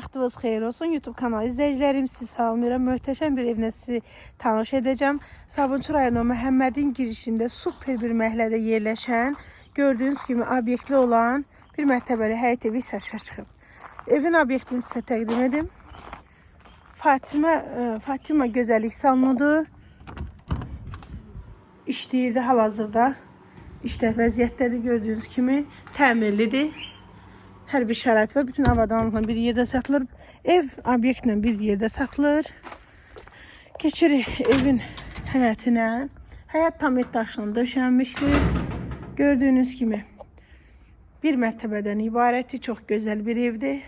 Vaxtınız xeyir olsun YouTube kanalı izləyicilərim. Sizi salamlayıram. Möhtəşəm bir evlə sizi tanış edəcəm. Sabunçu rayonu Məhəmmədin girişində super bir məhəllədə yerləşən, gördüyünüz kimi obyektli olan bir mərtəbəli həyət evi satışa çıxıb. Evin obyektini sizə təqdim edim. Fatimə e, Fatima gözəllik salonudur. İşləyirdi hal-hazırda. İşdə vəziyyətdədir gördüyünüz kimi. Təmirlidir. Hər bir şərait və bütün avadanlıqla bir yerdə satılır. Ev obyektlə bir yerdə satılır. Keçirik evin həyətinə. Həyət tam et daşla döşənmişdir. Gördüyünüz kimi bir mərtəbədən ibarətdir. Çox gözəl bir evdir.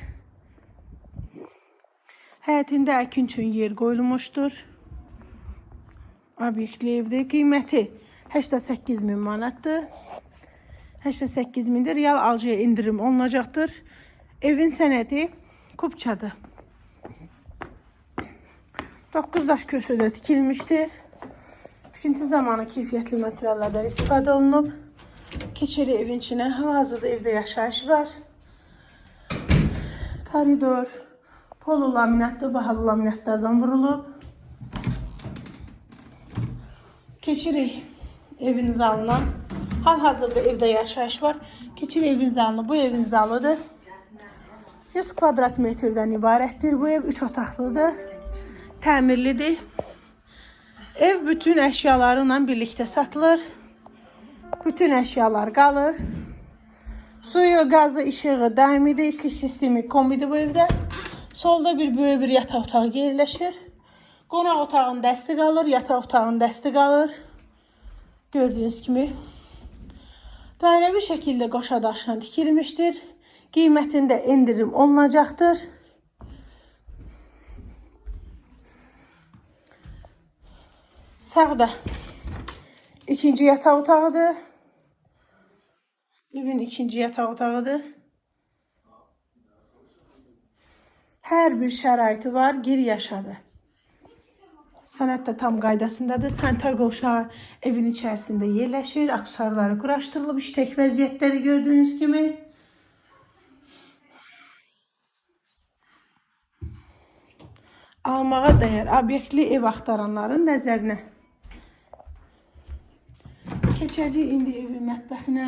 Həyətində əkin üçün yer qoyulmuşdur. Obyektli evdir. Qiyməti 88 min manatdır. 88 mindir. Real alıcıya indirim olunacaqdır. Evin sənədi Kupçadır. 9 daş kürsüdə tikilmişdir. Tikinti zamanı keyfiyyətli materiallardan istifadə olunub. Keçirik evin içinə. Hal-hazırda evdə yaşayış var. Koridor polo laminatlı, bahalı laminatlardan vurulub. Keçirik evin zalına. Hal-hazırda evdə yaşayış var. Keçir evin zalını. Bu evin zalıdır. 100 kvadrat metrdən ibarətdir. Bu ev 3 otaqlıdır. Təmirlidir. Ev bütün əşyalarıyla birlikdə satılır. Bütün əşyalar qalır. Suyu, qazı, işığı daimidir. İstilik sistemi kombidir bu evdə. Solda bir böyük bir yataq otağı yerləşir. Qonaq otağının dəsti qalır, yataq otağının dəsti qalır. Gördüyünüz kimi dairəvi şəkildə qoşa daşla tikilmişdir. Qiymətində endirim olunacaqdır. Sağda ikinci yataq otağıdır. Evin ikinci yataq otağıdır. Hər bir şəraiti var, gir yaşadı. Sənət də tam qaydasındadır. Sanitar qovşağı evin içərisində yerləşir. Aksesuarları quraşdırılıb, işlək vəziyyətdədir gördüyünüz kimi. Almağa dəyər obyektli ev axtaranların nəzərinə. Keçəcəyik indi evin mətbəxinə.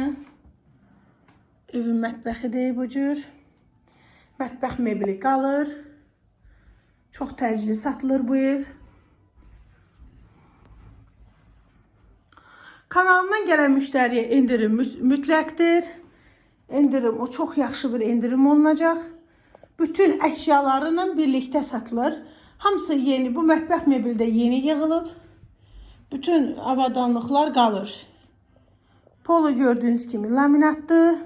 Evin mətbəxidir bu cür. Mətbəx mebeli qalır. Çox təcili satılır bu ev. Kanalımdan gələn müştəriyə endirim mü- mütləqdir. Endirim o çox yaxşı bir endirim olunacaq. Bütün əşyalarıyla birlikdə satılır. Hamısı yeni. Bu mətbəx mebeli də yeni yığılıb. Bütün avadanlıqlar qalır. Polo gördüyünüz kimi laminatdır.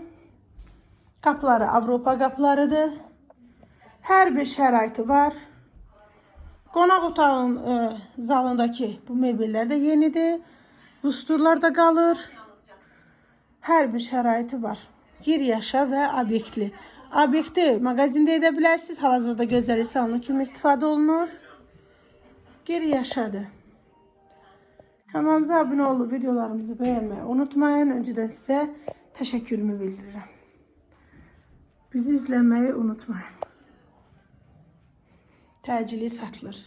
Qapıları Avropa qapılarıdır. Hər bir şəraiti var. Qonaq otağının e, zalındakı bu mebellər də yenidir. Lusturlar da qalır. Hər bir şəraiti var. Gir yaşa və obyektli. Obyekti mağazində edə bilərsiniz. Hal-hazırda gözəl salonu kimi istifadə olunur. Gir yaşadır. Kanalımıza abunə olub videolarımızı bəyənməyi unutmayın. Öncədən sizə təşəkkürümü bildirirəm. Bizi izləməyi unutmayın. Təcili satılır.